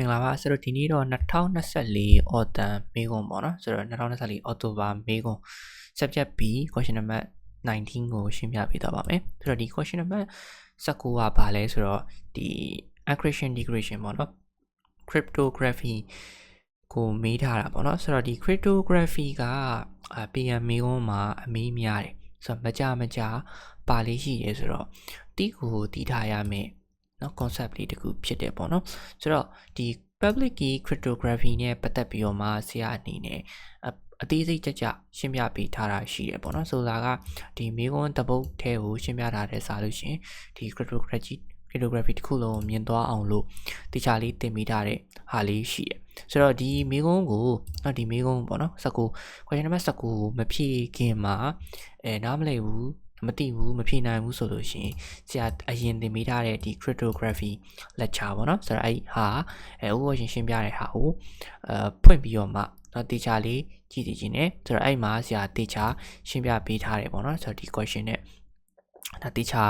မင်္ဂလာပါဆိုတော့ဒီနေ့တော့2024 autumn မေကွန်ပေါ့နော်ဆိုတော့2024 October မေကွန် subject B question number 19ကိုရှင်းပြပေးသွားပါမယ်ဆိုတော့ဒီ question number 19ကဘာလဲဆိုတော့ဒီ encryption decryption ပေါ့နော် cryptography ကိုမေးထားတာပေါ့နော်ဆိုတော့ဒီ cryptography က PM မေကွန်မှာအမေးများတယ်ဆိုတော့မကြမကြပါလေးရှိတယ်ဆိုတော့တီးကိုတီးထားရမယ် နော် concept လေးတခုဖြစ်တယ်ပေါ့နော်ဆိုတော့ဒီ public key cryptography နဲ့ပတ်သက်ပြီးတော့မှဆရာအနေနဲ့အသေးစိတ်ကြကြရှင်းပြပေးထားတာရှိတယ်ပေါ့နော်ဆိုတာကဒီမိကွန်းတပုတ်ထဲကိုရှင်းပြထားတဲ့စာလို့ရှင်ဒီ cryptography cryptography တစ်ခုလုံးမြင်သွားအောင်လို့တရားလေးတင်ပေးထားတဲ့ဟာလေးရှိတယ်ဆိုတော့ဒီမိကွန်းကိုတော့ဒီမိကွန်းပေါ့နော်19 question number 19ကိုမဖြည့်ခင်မှာအဲနားမလည်ဘူး မသိဘူးမဖြေနိုင်ဘူးဆိုလို့ရှိရင်ဆရာအရင်သင်ပေးထားတဲ့ဒီ cryptography lecture ပေါ့နော်ဆိုတော့အဲ့ဟာအဲဥပမာရှင်းရှင်းပြတဲ့ဟာကိုအဲဖွင့်ပြီးတော့မှတော့တေချာလေးကြည့်သိခြင်းနဲ့ဆိုတော့အဲ့မှာဆရာတေချာရှင်းပြပေးထားတယ်ပေါ့နော်ဆိုတော့ဒီ question နဲ့ဒါတေချာ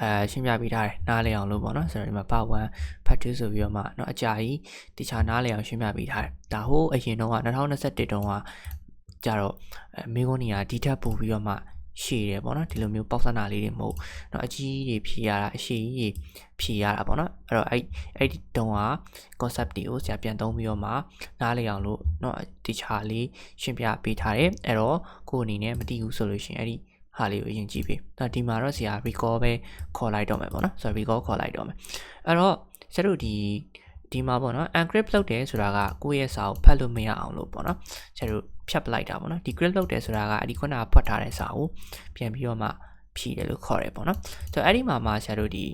အဲရှင်းပြပေးထားတယ်နားလည်အောင်လို့ပေါ့နော်ဆိုတော့ဒီမှာ part 1 part 2ဆိုပြီးတော့မှเนาะအကြာကြီးတေချာနားလည်အောင်ရှင်းပြပေးထားတယ်ဒါဟိုအရင်တော့က2021တုန်းကကြတော့မေဂွန်နီယာဒီထက်ပို့ပြီးတော့မှ ရှည်တယ်ပေါ့နော်ဒီလိုမျိုးပေါက်စနာလေးတွေမဟုတ်เนาะအကြီးကြီးဖြေရတာအရှည်ကြီးဖြေရတာပေါ့နော်အဲ့တော့အဲ့အဲ့ဒီတုံးက concept တွေကိုဆရာပြန်သုံးပြီးတော့မှနားလည်အောင်လို့เนาะတခြားလေးရှင်းပြပေးထားတယ်အဲ့တော့ကိုယ်အနေနဲ့မသိဘူးဆိုလို့ရှိရင်အဲ့ဒီဟာလေးကိုအရင်ကြည့်ပေး။ဒါဒီမှာတော့ဆရာ recall ပဲခေါ်လိုက်တော့မယ်ပေါ့နော်။ဆိုတော့ recall ခေါ်လိုက်တော့မယ်။အဲ့တော့ဆရာတို့ဒီဒီမှာပေါ့နော် encrypt လုပ်တယ်ဆိုတာကကိုယ့်ရဲ့စာကိုဖတ်လို့မရအောင်လို့ပေါ့နော်။ဆရာတို့ ဖြတ်ပလိုက်တာပေါ့နော်ဒီ grid လုပ်တယ်ဆိုတာကအဒီခုနကဖွက်ထားတဲ့စာကိုပြန်ပြီးတော့မှဖြည့်တယ်လို့ခေါ်တယ်ပေါ့နော်ဆိုတော့အဲ့ဒီမှာမှဆရာတို့ဒီ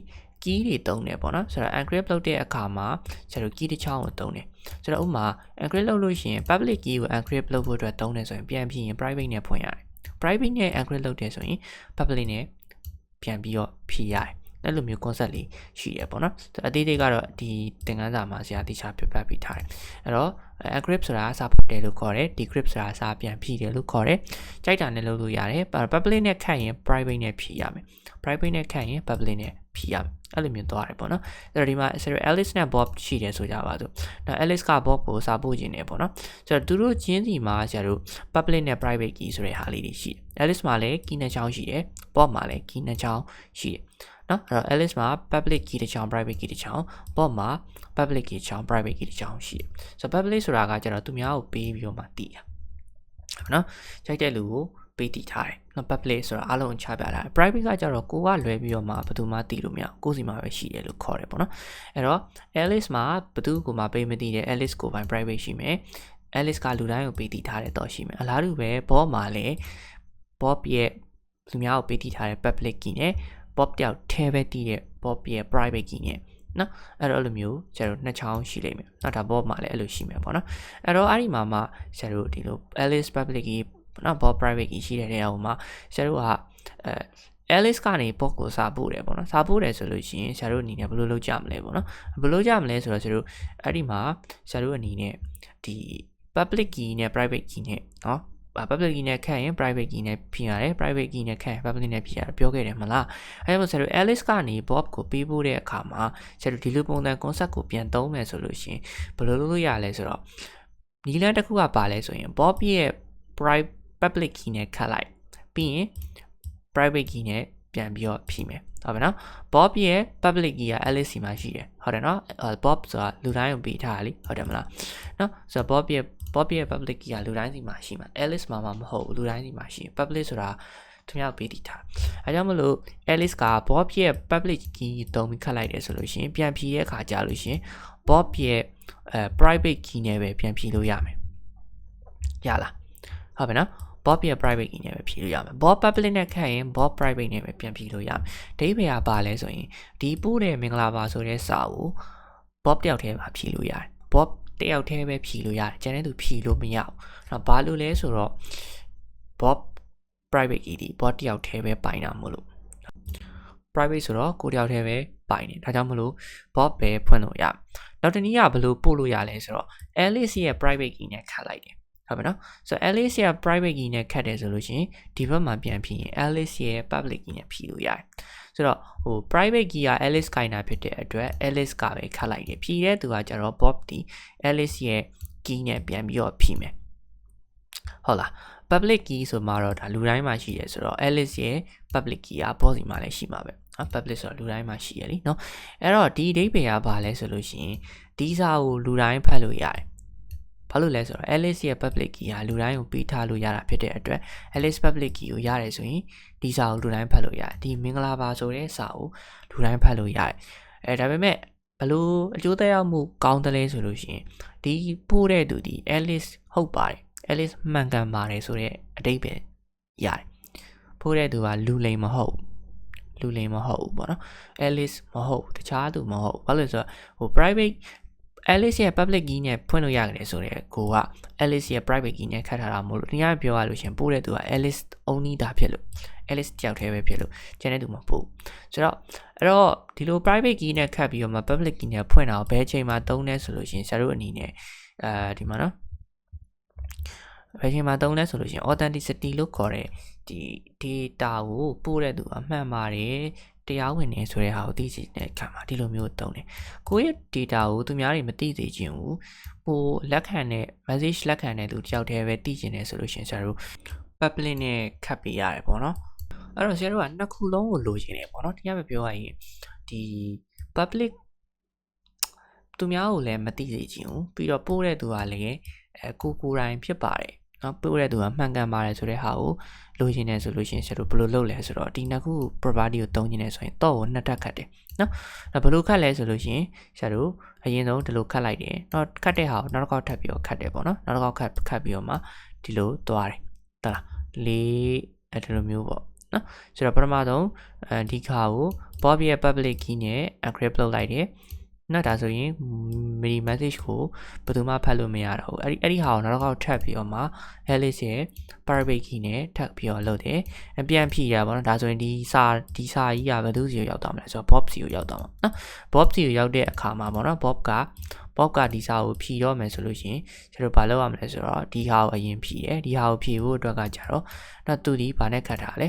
key တွေတုံးတယ်ပေါ့နော်ဆိုတော့ encrypt လုပ်တဲ့အခါမှာဆရာတို့ key တစ်ချောင်းကိုတုံးတယ်ဆိုတော့ဥပမာ encrypt လုပ်လို့ရှိရင် public key ကို encrypt လုပ်ဖို့အတွက်တုံးတယ်ဆိုရင်ပြန်ဖြည့်ရင် private နဲ့ဖွင့်ရတယ် private နဲ့ encrypt လုပ်တယ်ဆိုရင် public နဲ့ပြန်ပြီးတော့ဖြည့်ရတယ် အဲ့လိုမျိုး concept လေးရှိရပေါ့နော်အသေးသေးကတော့ဒီသင်ခန်းစာမှာဆရာတိကျပြပြပေးထားတယ်အဲ့တော့ encrypt ဆိုတာစာဖတ်တယ်လို့ခေါ်တယ် decrypt ဆိုတာစာပြန်ဖြည့်တယ်လို့ခေါ်တယ်ကြိုက်တာနဲ့လုပ်လို့ရတယ် public နဲ့ခန့်ရင် private နဲ့ဖြည့်ရမယ် private နဲ့ခန့်ရင် public နဲ့ဖြည့်ရမယ်အဲ့လိုမျိုးသွားတယ်ပေါ့နော်အဲ့တော့ဒီမှာဆိုတော့ Alice နဲ့ Bob ရှိတယ်ဆိုကြပါစို့နော် Alice က Bob ကိုစာပို့ခြင်းတယ်ပေါ့နော်ဆိုတော့သူတို့ချင်းစီမှာဆရာတို့ public နဲ့ private key ဆိုတဲ့ဟာလေးတွေရှိတယ် Alice မှာလည်း key နှစ်ချောင်းရှိတယ် Bob မှာလည်း key နှစ်ချောင်းရှိတယ် နော်အဲ့တော့ Alice မှာ public key တစ်ချောင်း private key တစ်ချောင်း Bob မှာ public key တစ်ချောင်း private key တစ်ချောင်းရှိတယ်ဆိုတော့ public ဆိုတာကကျတော့သူများကိုပေးပြီးတော့မှတည်ရနော်ကြိုက်တဲ့လူကိုပေးတည်ထားတယ်နော် public ဆိုတာအားလုံးချပြတာ private ကကျတော့ကိုကလွဲပြီးတော့မှဘယ်သူမှတည်လို့မရကိုယ်စီမှာပဲရှိတယ်လို့ခေါ်တယ်ပေါ့နော်အဲ့တော့ Alice မှာဘယ်သူကိုမှပေးမတည်တဲ့ Alice ကိုပိုင် private ရှိမယ် Alice ကလူတိုင်းကိုပေးတည်ထားတဲ့တော့ရှိမယ်အလားတူပဲ Bob မှာလည်း Bob ရဲ့လူများကိုပေးတည်ထားတဲ့ public key နဲ့ Bob တယောက်ထဲပဲတည်တဲ့ Bob ရဲ့ private key နဲ့နော်အဲ့တော့အဲ့လိုမျိုးကျတော့နှစ်ချောင်းရှိလိမ့်မယ်နော်ဒါ Bob မှာလည်းအဲ့လိုရှိမယ်ပေါ့နော်အဲ့တော့အဲ့ဒီမှာမှကျတော့ဒီလို Alice public key နော် Bob private key ရှိတဲ့နေရာမှာကျတော့ကအဲ Alice ကနေ Bob ကိုစာပို့တယ်ပေါ့နော်စာပို့တယ်ဆိုလို့ရှိရင်ဆရာတို့အနေနဲ့ဘယ်လိုလုပ်ကြမလဲပေါ့နော်ဘယ်လိုကြမလဲဆိုတော့ဆရာတို့အဲ့ဒီမှာဆရာတို့အနေနဲ့ဒီ public key နဲ့ private key နဲ့เนาะ public key နဲ့ခန့်ရင် private key နဲ့ဖြည့်ရတယ် private key နဲ့ခန့်ရင် public နဲ့ဖြည့်ရတယ်ပြောခဲ့တယ်မလားအဲဒါဆိုဆရာတို့ Alice ကနေ Bob ကိုပေးဖို့တဲ့အခါမှာဆရာတို့ဒီလိုပုံစံ concept ကိုပြန်သုံးမယ်ဆိုလို့ရှိရင်ဘယ်လိုလုပ်လို့ရလဲဆိုတော့နီလန်းတစ်ခုကပါလဲဆိုရင် Bob ရဲ့ private public key နဲ့ခတ်လိုက်ပြီးရင် private key နဲ့ပြန်ပြီးတော့ဖြည့်မယ်ဟုတ်ပြီနော် Bob ရဲ့ public key က Alice စီမှာရှိတယ်ဟုတ်တယ်နော် Bob ဆိုတာလူတိုင်းကိုပေးထားတာလीဟုတ်တယ်မလားနော်ဆိုတော့ Bob ရဲ့ Bob ရဲ့ public key ကလူတိုင်းစီမှာရှိမှာ Alice မှာမဟုတ်ဘူးလူတိုင်းစီမှာရှိ public ဆိုတာသူများပေးတည်ထားအဲကြောင့်မလို့ Alice က Bob ရဲ့ public key တုံးပြီးခတ်လိုက်တယ်ဆိုလို့ရှိရင်ပြန်ဖြည့်တဲ့အခါကြာလို့ရှိရင် Bob ရဲ့အဲ private key နဲ့ပဲပြန်ဖြည့်လို့ရမယ်ရလားဟုတ်ပြီနော် Bob ရဲ့ private key နဲ့ပဲဖြည့်လို့ရမယ် Bob public နဲ့ခတ်ရင် Bob private နဲ့ပဲပြန်ဖြည့်လို့ရမယ်ဒိဗေကပါလဲဆိုရင်ဒီပို့တဲ့မင်္ဂလာပါဆိုတဲ့စာကို Bob တယောက်တည်းမှာဖြည့်လို့ရတယ် Bob တယောက်တည်းပဲဖြည့်လို့ရတယ်ကျန်တဲ့သူဖြည့်လို့မရဘူး။နော်ဘာလို့လဲဆိုတော့ Bob private key ဒီ Bob တယောက်တည်းပဲပိုင်တာမို့လို့ private ဆိုတော့ကိုတယောက်တည်းပဲပိုင်တယ်ဒါကြောင့်မလို့ Bob ပဲဖွင့်လို့ရနောက်တနည်းကဘယ်လိုပို့လို့ရလဲဆိုတော့ Alice ရဲ့ private key နဲ့ခတ်လိုက်တယ်ဟုတ်ပြီနော်ဆိုတော့ Alice ရဲ့ private key နဲ့ခတ်တယ်ဆိုလို့ရှိရင်ဒီဘက်မှာပြန်ဖြည့်ရင် Alice ရဲ့ public key နဲ့ဖြည့်လို့ရတယ် ဆိုတော့ဟို private key က Alice ကိုင်တာဖြစ်တဲ့အတွက် Alice ကပဲခတ်လိုက်တယ်ဖြည့်တဲ့သူကကျတော့ Bob ဒီ Alice ရဲ့ key နဲ့ပြန်ပြီးတော့ဖြည့်မယ်ဟုတ်လား public key ဆိုမှတော့ဒါလူတိုင်းမှာရှိရဲဆိုတော့ Alice ရဲ့ public key က boss စီမှာလည်းရှိမှာပဲနော် public ဆိုတော့လူတိုင်းမှာရှိရလीเนาะအဲ့တော့ဒီအဓိပ္ပာယ်ကဘာလဲဆိုလို့ရှိရင်ဒီစာကိုလူတိုင်းဖတ်လို့ရတယ် ဘာလို့လဲဆိုတော့ Alice ရဲ့ public key ဟာလူတိုင်းကိုပေးထားလို့ရတာဖြစ်တဲ့အတွက် Alice public key ကိုရတယ်ဆိုရင်ဒီစာကိုလူတိုင်းဖတ်လို့ရတယ်ဒီမင်္ဂလာပါဆိုတဲ့စာကိုလူတိုင်းဖတ်လို့ရတယ်အဲဒါပေမဲ့ဘလို့အကျိုးသက်ရောက်မှုကောင်းတယ်လဲဆိုလို့ရှိရင်ဒီပို့တဲ့သူဒီ Alice ဟုတ်ပါတယ် Alice မှန်ကန်ပါတယ်ဆိုတဲ့အတိတ်ပဲရတယ်ဖိုးတဲ့သူကလူလိမ်မဟုတ်လူလိမ်မဟုတ်ဘူးပေါ့နော် Alice မဟုတ်တခြားသူမဟုတ်ဘာလို့လဲဆိုတော့ဟို private Alice ရဲ့ public key နဲ့ဖွင့်လို့ရတယ်ဆိုတော့ကိုက Alice ရဲ့ private key နဲ့ခတ်ထားတာမဟုတ်လို့တရားပြောရလို့ရှင်ပို့တဲ့သူက Alice only တာဖြစ်လို့ Alice တယောက်တည်းပဲဖြစ်လို့ကျန်တဲ့သူမပို့ဆိုတော့အဲ့တော့ဒီလို private key နဲ့ခတ်ပြီးတော့မှ public key နဲ့ဖွင့်တာကိုဘယ်ချိန်မှာသုံးလဲဆိုလို့ရှင်ဆရာတို့အနေနဲ့အဲဒီမှာနော်ဘယ်ချိန်မှာသုံးလဲဆိုလို့ရှိရင် authenticity လို့ခေါ်တဲ့ဒီ data ကိုပို့တဲ့သူအမှန်ပါတယ် တရားဝင်နေဆိုတဲ့ဟာကိုသိစေတဲ့အခါမှာဒီလိုမျိုးသုံးတယ်ကိုယ့်ရဲ့ data ကိုသူများတွေမသိစေချင်ဘူးဟိုလက်ခံတဲ့ message လက်ခံတဲ့သူတယောက်တည်းပဲသိချင်တယ်ဆိုလို့ရှိရင်ဆရာတို့ public နဲ့ခတ်ပေးရတယ်ပေါ့နော်အဲ့တော့ဆရာတို့ကနှစ်ခုလုံးကိုလိုချင်တယ်ပေါ့နော်တရားပဲပြောရရင်ဒီ public သူများကိုလည်းမသိစေချင်ဘူးပြီးတော့ပို့တဲ့သူကလည်းအဲကိုကိုယ်တိုင်ဖြစ်ပါတယ် နော်ပို့တဲ့သူကမှန်ကန်ပါတယ်ဆိုတဲ့ဟာကိုလိုချင်တယ်ဆိုလို့ရှိရင်ဆရာတို့ဘယ်လိုလုပ်လဲဆိုတော့ဒီနှစ်ခု property ကိုသုံးချင်တယ်ဆိုရင်တော့ကိုနှစ်ထပ်ခတ်တယ်နော်ဒါဘယ်လိုခတ်လဲဆိုလို့ရှိရင်ဆရာတို့အရင်ဆုံးဒီလိုခတ်လိုက်တယ်နောက်ခတ်တဲ့ဟာကိုနောက်တစ်ခေါက်ထပ်ပြီးတော့ခတ်တယ်ပေါ့နော်နောက်တစ်ခေါက်ခတ်ခတ်ပြီးတော့မှဒီလိုသွားတယ်တလားလေးအဲဒီလိုမျိုးပေါ့နော်ဆိုတော့ပထမဆုံးအဲဒီခါကို Bob ရဲ့ public key နဲ့ encrypt လုပ်လိုက်တယ် နော်ဒါဆိုရင် mini message ကိုဘယ်သူမှဖတ်လို့မရတော့ဘူးအဲ့ဒီအဲ့ဒီဟာကိုနောက်တစ်ခေါက်ထပ်ပြီးတော့မှ Alice ရဲ့ private key နဲ့ထပ်ပြီးတော့လုပ်တယ်အပြန်ဖြည့်ရပါတော့ဒါဆိုရင်ဒီစာဒီစာကြီးကဘယ်သူစီကိုရောက်သွားမလဲဆိုတော့ Bob စီကိုရောက်သွားမှာနော် Bob စီကိုရောက်တဲ့အခါမှာပေါ့နော် Bob က Bob ကဒီစာကိုဖြည့်တော့မယ်ဆိုလို့ရှိရင်ကျွန်တော်ဘာလုပ်ရမလဲဆိုတော့ဒီဟာကိုအရင်ဖြည့်တယ်ဒီဟာကိုဖြည့်ဖို့အတွက်ကကြတော့တော့သူဒီဘာနဲ့ခတ်ထားလဲ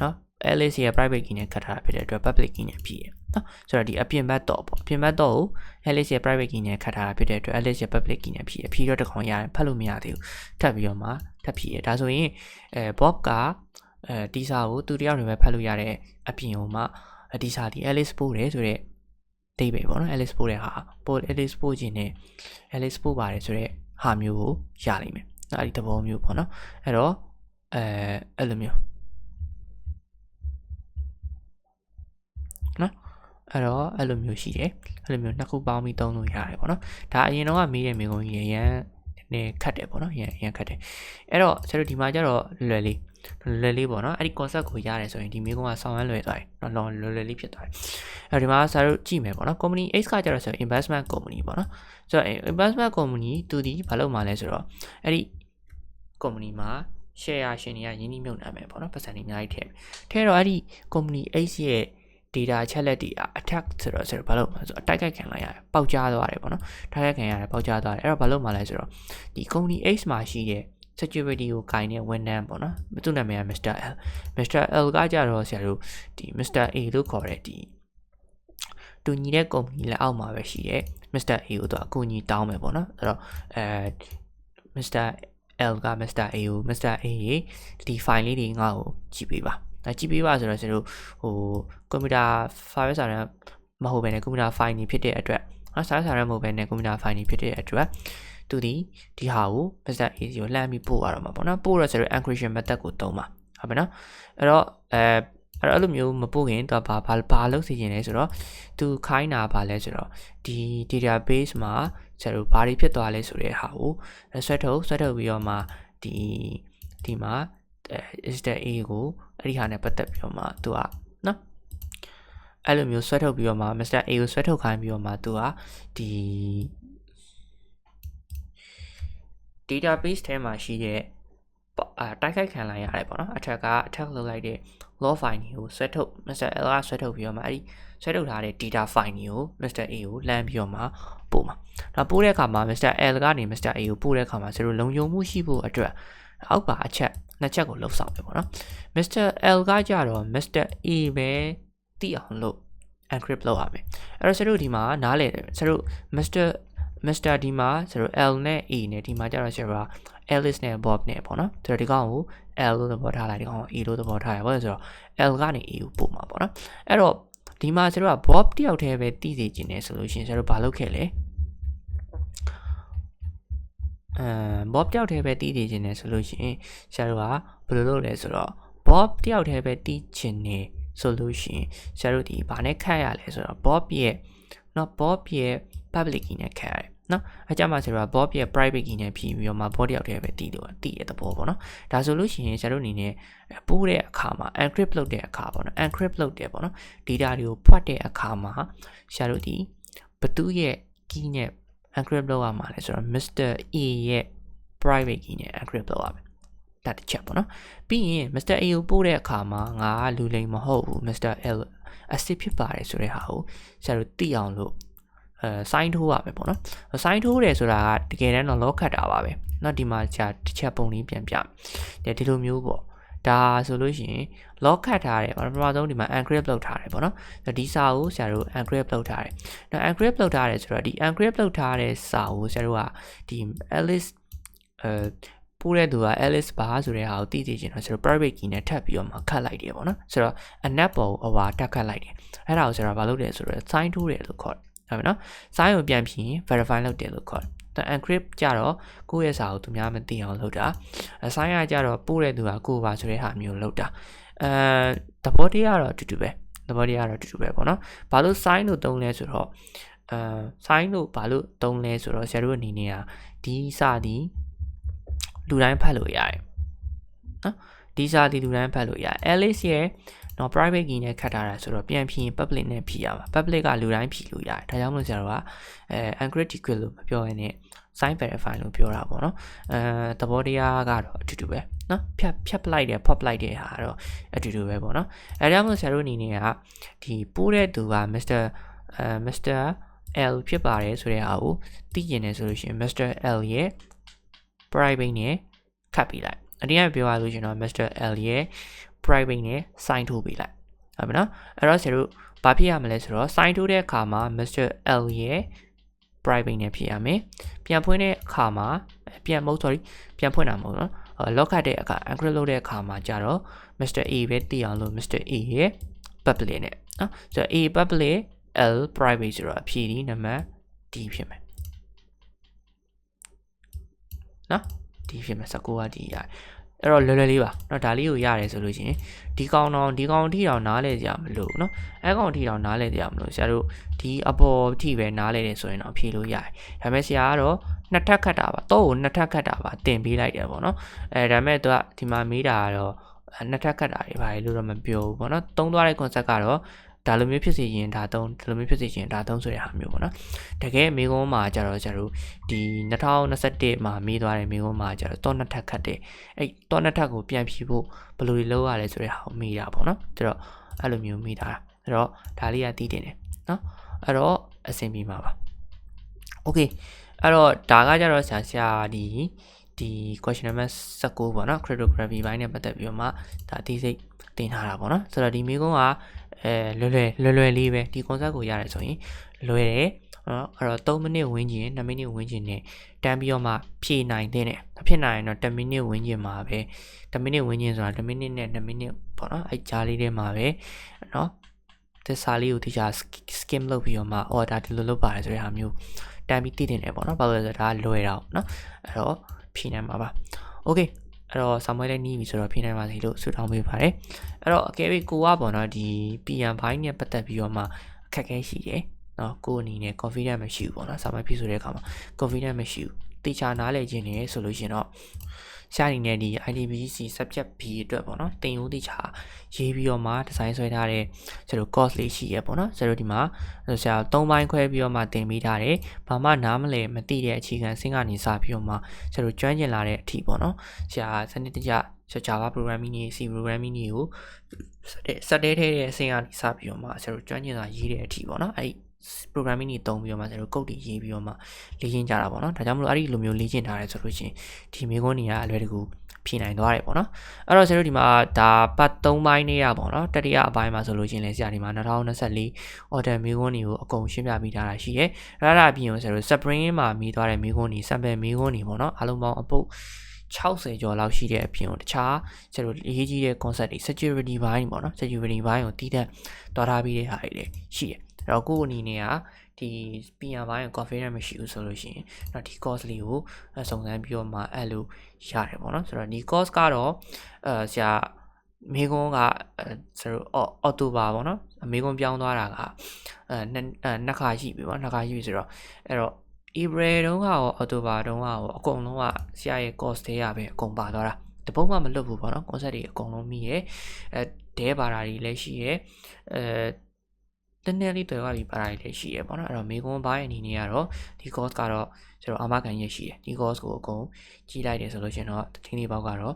နော် Alice ရဲ့ private key နဲ့ခတ်ထားတာဖြစ်တဲ့အတွက် public key နဲ့ဖြည့်ရ နော်ဆိုတော့ဒီအပြင်ဘက်တော့ပေါ့အပြင်ဘက်တော့ကို Alice ရဲ့ private key နဲ့ခတ်ထားတာဖြစ်တဲ့အတွက် Alice ရဲ့ public key နဲ့ဖြည့်ရဖြည့်တော့တခေါင်ရတယ်ဖတ်လို့မရသေးဘူးထပ်ပြီးတော့မှထပ်ဖြည့်ရဒါဆိုရင်အဲ Bob ကအဲဒီစာကိုသူတယောက်တည်းပဲဖတ်လို့ရတဲ့အပြင်ဟိုမှဒီစာဒီ Alice ပို့တယ်ဆိုတော့ဒိတ်ပဲပေါ့နော် Alice ပို့တဲ့ဟာပို့ Alice ပို့ခြင်းနဲ့ Alice ပို့ပါတယ်ဆိုတော့ဟာမျိုးကိုရလိမ့်မယ်။အဲ့ဒီသဘောမျိုးပေါ့နော်။အဲ့တော့အဲအဲ့လိုမျိုးနော် အဲ့တော့အဲ့လိုမျိုးရှိတယ်အဲ့လိုမျိုးနှစ်ခုပေါင်းပြီးသုံးလို့ရတယ်ပေါ့နော်ဒါအရင်တော့ကမေးတဲ့မိကုံကြီးရန်နေခတ်တယ်ပေါ့နော်ရန်ရန်ခတ်တယ်အဲ့တော့ဆရာတို့ဒီမှာကျတော့လွယ်လေးလွယ်လေးပေါ့နော်အဲ့ဒီ concept ကိုရတယ်ဆိုရင်ဒီမိကုံကဆောင်းရမ်းလွယ်သွားတယ်နော်လောလွယ်လွယ်လေးဖြစ်သွားတယ်အဲ့ဒီမှာဆရာတို့ကြည့်မယ်ပေါ့နော် company X ကကျတော့ဆို investment company ပေါ့နော်ဆိုတော့ investment company သူဒီဘာလုပ်မှာလဲဆိုတော့အဲ့ဒီ company မှာ share ရှင်တွေကရင်းနှီးမြှုပ်နှံမယ်ပေါ့နော်ပတ်စံတွေအများကြီးထည့်ထည့်တော့အဲ့ဒီ company X ရဲ့ data အချက်လက်တွေ attack ဆိုတော့ဆိုတော့ဘာလို့လဲဆိုတော့တိုက်ခိုက်ခံလိုက်ရတယ်ပေါက်ကြားသွားတယ်ပေါ့နော်တိုက်ခိုက်ခံရတယ်ပေါက်ကြားသွားတယ်အဲ့တော့ဘာလို့မှလဲဆိုတော့ဒီ company X မှာရှိတဲ့ security ကိုကင်တဲ့ဝန်ထမ်းပေါ့နော်သူ့နာမည်က Mr. L Mr. L ကကြတော့ဆရာတို့ဒီ Mr. A လို့ခေါ်တဲ့ဒီတူညီတဲ့ company လက်အောက်မှာပဲရှိတဲ့ Mr. A ကိုသူအကူအညီတောင်းမယ်ပေါ့နော်အဲ့တော့အဲ Mr. L က Mr. A ကို Mr. A ရေဒီ file လေးတွေငါ့ကိုကြည့်ပေးပါ ဒါကြည့်ပေးပါဆိုတော့ကျွန်တော်ဟိုကွန်ပျူတာ file စာရန်မဟုတ်ဘဲနဲ့ကွန်ပျူတာ file နေဖြစ်တဲ့အတွက်နော်စာစာရန်မဟုတ်ဘဲနဲ့ကွန်ပျူတာ file နေဖြစ်တဲ့အတွက်သူဒီဒီဟာကို Mr. A ကိုလှမ်းပြီးပို့ရတော့မှာပေါ့နော်ပို့ရဆိုတော့ encryption method ကိုသုံးပါဟုတ်ပြီနော်အဲ့တော့အဲအဲ့တော့အဲ့လိုမျိုးမပို့ခင်တော့ဘာဘာဘာလုပ်စီခြင်းလဲဆိုတော့သူခိုင်းတာဘာလဲဆိုတော့ဒီ database မှာဆရာတို့ဘာတွေဖြစ်သွားလဲဆိုတဲ့ဟာကိုဆွဲထုတ်ဆွဲထုတ်ပြီးတော့မှဒီဒီမှာ is the a ကိုအဲ့ဒီဟာနဲ့ပတ်သက်ပြီးတော့မှသူကနော်အဲ့လိုမျိုးဆွဲထုတ်ပြီးတော့မှ Mr. A ကိုဆွဲထုတ်ခိုင်းပြီးတော့မှသူကဒီ database ထဲမှာရှိတဲ့အာတိုက်ခိုက်ခံလိုက်ရတယ်ပေါ့နော် attack က attack လုပ်လိုက်တဲ့ log file ကိုဆွဲထုတ် Mr. L ကဆွဲထုတ်ပြီးတော့မှအဲ့ဒီဆွဲထုတ်ထားတဲ့ data file ကို Mr. A ကိုလမ်းပြီးတော့မှပို့မှာဒါပို့တဲ့အခါမှာ Mr. L ကနေ Mr. A ကိုပို့တဲ့အခါမှာဆရာတို့လုံခြုံမှုရှိဖို့အတွက် အောက်ပါအချက်နှစ်ချက်ကိုလှုပ်ဆောင်မယ်ပေါ့နော် Mr. L ကကြတော့ Mr. A ပဲသိအောင်လို့ encrypt လုပ်ရမယ်အဲ့တော့ဆရာတို့ဒီမှာနားလည်တယ်ဆရာတို့ Mr. Mr. ဒီမှာဆရာတို့ L နဲ့ A နဲ့ဒီမှာကြတော့ဆရာတို့က Alice နဲ့ Bob နဲ့ပေါ့နော်ဆိုတော့ဒီကောင်ကို L လို့သဘောထားလိုက်ဒီကောင်ကို A လို့သဘောထားရပါဆိုတော့ L ကနေ A ကိုပို့မှာပေါ့နော်အဲ့တော့ဒီမှာဆရာတို့က Bob တယောက်တည်းပဲတည်စီခြင်းနေဆိုလို့ရှိရင်ဆရာတို့ဘာလုပ်ခဲ့လဲ အဲ Bob တယောက်တည်းပဲတည်စီခြင်းနေဆိုလို့ရှိရင်ဆရာတို့ကဘယ်လိုလုပ်လဲဆိုတော့ Bob တယောက်တည်းပဲတည်ခြင်းနေဆိုလို့ရှိရင်ဆရာတို့ဒီဘာနဲ့ခတ်ရလဲဆိုတော့ Bob ရဲ့เนาะ Bob ရဲ့ public key နဲ့ခတ်ရတယ်နော်အကြမှာဆိုတော့ Bob ရဲ့ private key နဲ့ဖြည့်ပြီးတော့မှ Bob တယောက်တည်းပဲတည်လို့တည်ရတဲ့ဘောပေါ့နော်ဒါဆိုလို့ရှိရင်ဆရာတို့အနေနဲ့ပို့တဲ့အခါမှာ encrypt လုပ်တဲ့အခါပေါ့နော် encrypt လုပ်တယ်ပေါ့နော် data တွေကိုဖွက်တဲ့အခါမှာဆရာတို့ဒီဘသူရဲ့ key နဲ့ encrypt လုပ်ရမှာလဲဆိုတော့ Mr. A ရဲ့ private key နဲ့ encrypt လုပ်ရမယ်ဒါတစ်ချက်ပေါ့နော်ပြီးရင် Mr. A ကိုပို့တဲ့အခါမှာငါလူလိမ်မဟုတ်ဘူး Mr. L အစ်စ်ဖြစ်ပါတယ်ဆိုတဲ့ဟာကိုဆရာတို့သိအောင်လို့အဲ sign ထိုးရမယ်ပေါ့နော် sign ထိုးတယ်ဆိုတာကတကယ်တမ်းတော့ lock ခတ်တာပါပဲเนาะဒီမှာじゃတစ်ချက်ပုံလေးပြန်ပြတယ်ဒီလိုမျိုးပေါ့ ဒါဆိုလို့ရှိရင် lock ခတ်ထားတယ်ပထမဆုံးဒီမှာ encrypt လုပ်ထားတယ်ပေါ့နော်ဒီစာကိုဆရာတို့ encrypt လုပ်ထားတယ်နော် encrypt လုပ်ထားတယ်ဆိုတော့ဒီ encrypt လုပ်ထားတဲ့စာကိုဆရာတို့ကဒီ Alice အဲပို့တဲ့သူက Alice ဘာဆိုတဲ့ဟာကိုသိသိချင်တော့ဆိုတော့ private key နဲ့ထပ်ပြီးတော့မှခတ်လိုက်တယ်ပေါ့နော်ဆိုတော့ a net ပေါ်ကိုအဝါတက်ခတ်လိုက်တယ်အဲ့ဒါကိုဆရာဘာလုပ်လဲဆိုတော့ sign ထိုးတယ်လို့ခေါ်တယ်ဟုတ်ပြီနော် sign ကိုပြန်ပြင် verify လုပ်တယ်လို့ခေါ်တယ် encrypt ကြတော့ကိုယ့်ရဲ့စာကိုသူများမသိအောင်လုပ်တာ sign ရကြတော့ပို့တဲ့သူကကိုယ်ပါဆိုတဲ့ဟာမျိုးလုပ်တာအဲသဘောတရားတော့အတူတူပဲသဘောတရားတော့အတူတူပဲပေါ့နော်ဘာလို့ sign လို့သုံးလဲဆိုတော့အဲ sign လို့ဘာလို့သုံးလဲဆိုတော့ဆရာတို့အနေနဲ့ကဒီစာဒီလူတိုင်းဖတ်လို့ရတယ်နော်ဒီစာဒီလူတိုင်းဖတ်လို့ရတယ် Alice ရဲ့နော် private key နဲ့ခတ်ထားတာဆိုတော့ပြန်ဖြည့်ရင် public နဲ့ဖြည့်ရမှာ public ကလူတိုင်းဖြည့်လို့ရတယ်ဒါကြောင့်မလို့ဆရာတို့ကအဲ encrypt secret လို့မပြောရနဲ့ sign verify လို့ပြောတာပေါ့နော်အဲသဘောတရားကတော့အတူတူပဲနော်ဖြတ်ဖြတ်ပလိုက်တယ် pop လိုက်တဲ့ဟာတော့အတူတူပဲပေါ့နော်အဲဒါကြောင့်မလို့ဆရာတို့အနေနဲ့ကဒီပိုးတဲ့သူက Mr အဲ Mr L ဖြစ်ပါတယ်ဆိုတဲ့ဟာကိုသိကျင်တယ်ဆိုလို့ရှိရင် Mr L ရဲ့ private နဲ့ခတ်ပေးလိုက်အတင်းကပြောရလို့ရှင်တော့ Mr L ရဲ့ private နဲ့ sign ထိုးပေးလိုက်ဟုတ်ပြီနော်အဲ့တော့ဆရာတို့ဘာဖြစ်ရမလဲဆိုတော့ sign ထိုးတဲ့အခါမှာ Mr L ရဲ့ private နဲ့ဖြစ်ရမယ်ပြန်ဖွင့်တဲ့အခါမှာပြန်မဟုတ် sorry ပြန်ဖွင့်တာမဟုတ်နော် lock ခတ်တဲ့အခါ encrypt လုပ်တဲ့အခါမှာကြတော့ Mr A ပဲသိအောင်လို့ Mr A ရဲ့ public နဲ့နော်ဆိုတော့ A public L private ဆိုတော့အဖြေဒီနံပါတ် D ဖြစ်မယ်နော် D ဖြစ်မယ်19က D ရတယ် အဲ့တော့လွယ်လွယ်လေးပါเนาะဒါလေးကိုရတယ်ဆိုလို့ရှိရင်ဒီကောင်တော့ဒီကောင်ထိတော့နားလဲကြမလို့เนาะအဲကောင်ထိတော့နားလဲကြမလို့ဆရာတို့ဒီအပေါ်ထိပဲနားလဲတယ်ဆိုရင်တော့ဖြေလို့ရတယ်ဒါပေမဲ့ဆရာကတော့နှစ်ထပ်ခတ်တာပါတော့ကိုနှစ်ထပ်ခတ်တာပါတင်ပေးလိုက်တယ်ပေါ့နော်အဲဒါပေမဲ့သူကဒီမှာမေးတာကတော့နှစ်ထပ်ခတ်တာတွေပါလို့တော့မပြောဘူးပေါ့နော်သုံးသွားတဲ့ concept ကတော့ ဒါလိုမျိုးဖြစ်စီရင်ဒါသုံးဒါလိုမျိုးဖြစ်စီရင်ဒါသုံးဆိုတဲ့ဟာမျိုးပေါ့နော်တကယ်မိကုန်းမှာကြတော့ကျတော့ဒီ2021မှာမေးသွားတဲ့မိကုန်းမှာကြတော့တော့နှစ်ထပ်ခတ်တယ်အဲ့တော့နှစ်ထပ်ကိုပြန်ဖြီးဖို့ဘယ်လိုလုပ်ရလဲဆိုတဲ့ဟာကိုမေးတာပေါ့နော်ကျတော့အဲ့လိုမျိုးမေးတာအဲ့တော့ဒါလေးကတည်တင်တယ်နော်အဲ့တော့အဆင်ပြေမှာပါ okay အဲ့တော့ဒါကကြတော့ဆရာဆရာဒီဒီ question number 19ပေါ့နော် cryptography ဘိုင်းနဲ့ပတ်သက်ပြီးတော့မှဒါအသေးစိတ် တင်ထားတာပေါ့နော်ဆိုတော့ဒီမိကုန်းကအဲလွယ်လွယ်လွယ်လွယ်လေးပဲဒီ concept ကိုရတယ်ဆိုရင်လွယ်တယ်နော်အဲ့တော့3မိနစ်ဝန်းကျင်2မိနစ်ဝန်းကျင်နဲ့တန်းပြီးတော့မှဖြည့်နိုင်တဲ့နဲ့ဖြစ်နိုင်ရင်တော့10မိနစ်ဝန်းကျင်မှာပဲ10မိနစ်ဝန်းကျင်ဆိုတာ10မိနစ်နဲ့2မိနစ်ပေါ့နော်အဲ့ကြားလေးထဲမှာပဲနော်သစ္စာလေးကိုတိကျ skim လုပ်ပြီးတော့မှအော်ဒါဒီလိုလုပ်ပါတယ်ဆိုတဲ့ဟာမျိုးတန်းပြီးတည်တင်တယ်ပေါ့နော်ဘာလို့လဲဆိုတော့ဒါလွယ်တာပေါ့နော်အဲ့တော့ဖြည့်နိုင်မှာပါ okay အဲ့တော့ဆောင်းမွေးလည်းနီးပြီဆိုတော့ဖြည့်နိုင်ပါစေလို့ဆုတောင်းပေးပါတယ်အဲ့တော့အကယ်၍ကိုကပေါ့နော်ဒီ PM ဘိုင်းနဲ့ပတ်သက်ပြီးတော့မှအခက်အခဲရှိတယ်နော်ကိုအနေနဲ့ confidence မရှိဘူးပေါ့နော်ဆောင်းမွေးဖြည့်ဆိုတဲ့အခါမှာ confidence မရှိဘူးတေချာနားလည်ခြင်းနေဆိုလို့ရှင်တော့ ရှားနေတဲ့ဒီ IDBC subject B အတွက်ပေါ့နော်တင်ရိုးတိချာရေးပြီးတော့မှဒီဇိုင်းဆွဲထားတဲ့ကျတော့ course လေးရှိရပေါ့နော်ကျတော့ဒီမှာဆရာ၃ပိုင်းခွဲပြီးတော့မှတင်ပေးထားတယ်ဘာမှနားမလည်မသိတဲ့အခြေခံစင်းကနေစပြီးတော့မှကျတော့ကျွမ်းကျင်လာတဲ့အထိပေါ့နော်ဆရာစနစ်တကျ Java programming နဲ့ C programming တွေကိုစတဲ့စတဲ့ထဲတဲ့အဆင့်ကနေစပြီးတော့မှဆရာတို့ကျွမ်းကျင်စွာရေးတဲ့အထိပေါ့နော်အဲ့ programming တွေတုံးပြီးတော့မှကျွန်တော် code တွေရေးပြီးတော့မှလေ့ကျင့်ကြတာပေါ့နော်ဒါကြောင့်မလို့အဲ့ဒီလိုမျိုးလေ့ကျင့်ထားရဲဆိုလို့ရှိရင်ဒီမိကုန်းတွေကအလွယ်တကူဖြေနိုင်သွားတယ်ပေါ့နော်အဲ့တော့ကျွန်တော်ဒီမှာဒါပတ်3ပိုင်းနေရပေါ့နော်တတိယအပိုင်းမှာဆိုလို့ရှိရင်လည်းဆရာဒီမှာ2024 order မိကုန်းတွေကိုအကုန်ရှင်းပြပေးထားတာရှိတယ်အဲ့ဒါအပြင်ကျွန်တော် spring မှာမိသွားတဲ့မိကုန်းတွေ sample မိကုန်းတွေပေါ့နော်အားလုံးပေါင်းအပုတ်60ကျော်လောက်ရှိတဲ့အပြင်ကိုတခြားကျွန်တော်အရေးကြီးတဲ့ concept တွေ security ဘိုင်းပေါ့နော် security ဘိုင်းကိုတည်တဲ့တွားထားပြီးတဲ့ဟာတွေလည်းရှိတယ် အဲ့တော့ကိုယ့်အနေနဲ့ကဒီ PR ဘိုင်းကို confidence မရှိဘူးဆိုလို့ရှိရင်တော့ဒီ course လေးကိုစုံစမ်းပြီးတော့မှအဲ့လိုရတယ်ပေါ့နော်ဆိုတော့ဒီ course ကတော့အဲဆရာမေကွန်းကဆိုတော့အော်တိုဘာပေါ့နော်မေကွန်းပြောင်းသွားတာကအဲနှစ်ခါရှိပြီပေါ့နှစ်ခါရှိပြီဆိုတော့အဲ့တော့ April တုန်းကရော October တုန်းကရောအကုန်လုံးကဆရာရဲ့ course တွေရပဲအကုန်ပါသွားတာတပုံးမှမလွတ်ဘူးပေါ့နော် concept တွေအကုန်လုံးမိရဲ့အဲဒဲပါတာတွေလည်းရှိရဲ့အဲ တနေ့လေးတွေ့သွားပြီပါတာတွေလည်းရှိရဲ့ပေါ့နော်အဲ့တော့မေကွန်ဘိုင်းအနေနဲ့ကတော့ဒီ course ကတော့ကျွန်တော်အာမခံရရှိတယ်ဒီ course ကိုအကုန်ကြီးလိုက်တယ်ဆိုလို့ရှိရင်တော့တင်းလေးပေါက်ကတော့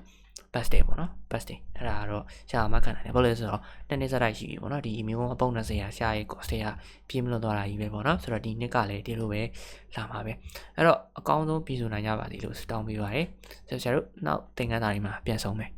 best day ပေါ့နော် best day အဲ့ဒါကတော့ရှာမခံနိုင်တယ်ဘာလို့လဲဆိုတော့နှစ်နှစ်စတိုက်ရှိပြီပေါ့နော်ဒီမျိုးအပုံ20ရာရှာရဲ့ cost တွေကပြေးမလွတ်သွားတာကြီးပဲပေါ့နော်ဆိုတော့ဒီနှစ်ကလည်းဒီလိုပဲလာမှာပဲအဲ့တော့အကောင်းဆုံးပြည်စုနိုင်ကြပါစေလို့တောင်းပေးပါရယ်ဆရာတို့နောက်သင်ခန်းစာတွေမှာပြန်ဆုံးမယ်